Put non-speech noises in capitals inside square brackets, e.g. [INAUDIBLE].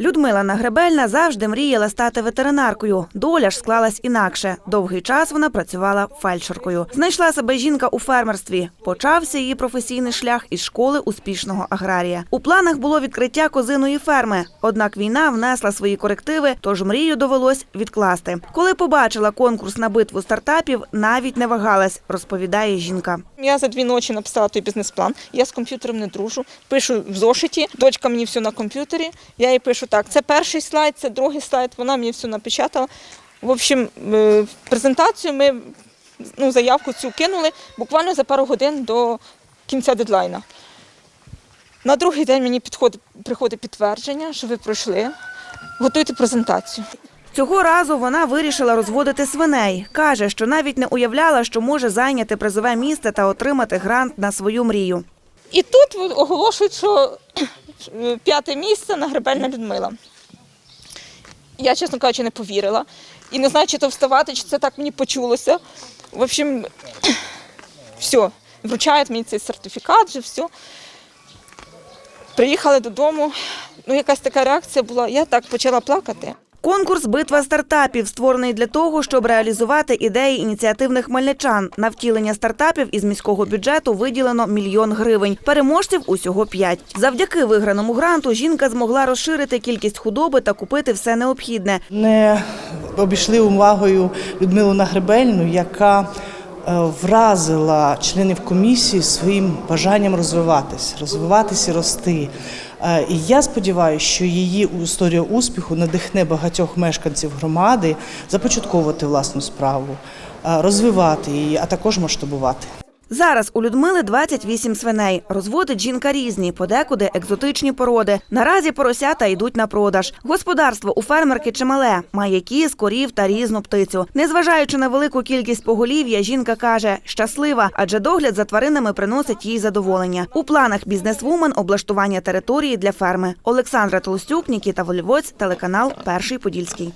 Людмила Нагребельна завжди мріяла стати ветеринаркою. Доля ж склалась інакше. Довгий час вона працювала фельдшеркою. Знайшла себе жінка у фермерстві. Почався її професійний шлях із школи успішного аграрія. У планах було відкриття козиної ферми. Однак війна внесла свої корективи, тож мрію довелось відкласти. Коли побачила конкурс на битву стартапів, навіть не вагалась, розповідає жінка. Я за дві ночі написала той бізнес-план. Я з комп'ютером не дружу. Пишу в зошиті. Дочка мені все на комп'ютері. Я їй пишу так: це перший слайд, це другий слайд. Вона мені все напечатала. В общем, е, презентацію ми ну, заявку цю кинули буквально за пару годин до кінця дедлайна. На другий день мені підходить, приходить підтвердження, що ви пройшли. Готуйте презентацію. Цього разу вона вирішила розводити свиней. Каже, що навіть не уявляла, що може зайняти призове місце та отримати грант на свою мрію. І тут оголошують, що п'яте місце Нагребельна Людмила. Я, чесно кажучи, не повірила. І не знаю, чи то вставати, чи це так мені почулося. В общем, [CLEARS THROAT] все, вручають мені цей сертифікат, вже все. Приїхали додому. Ну, якась така реакція була. Я так почала плакати. Конкурс Битва стартапів створений для того, щоб реалізувати ідеї ініціативних хмельничан. На втілення стартапів із міського бюджету виділено мільйон гривень. Переможців усього п'ять. Завдяки виграному гранту жінка змогла розширити кількість худоби та купити все необхідне. Не обійшли увагою Людмилу Нагребельну, яка вразила членів комісії своїм бажанням розвиватися, розвиватися і рости. Е, І я сподіваюся, що її історія успіху надихне багатьох мешканців громади започатковувати власну справу, е, розвивати її, а також масштабувати. Зараз у Людмили 28 свиней. Розводить жінка різні, подекуди екзотичні породи. Наразі поросята йдуть на продаж. Господарство у фермерки чимале, має кіз, корів та різну птицю. Незважаючи на велику кількість поголів'я, жінка каже, щаслива, адже догляд за тваринами приносить їй задоволення. У планах бізнесвумен облаштування території для ферми. Олександра Толстюк, Нікіта Волівоць, телеканал Перший Подільський.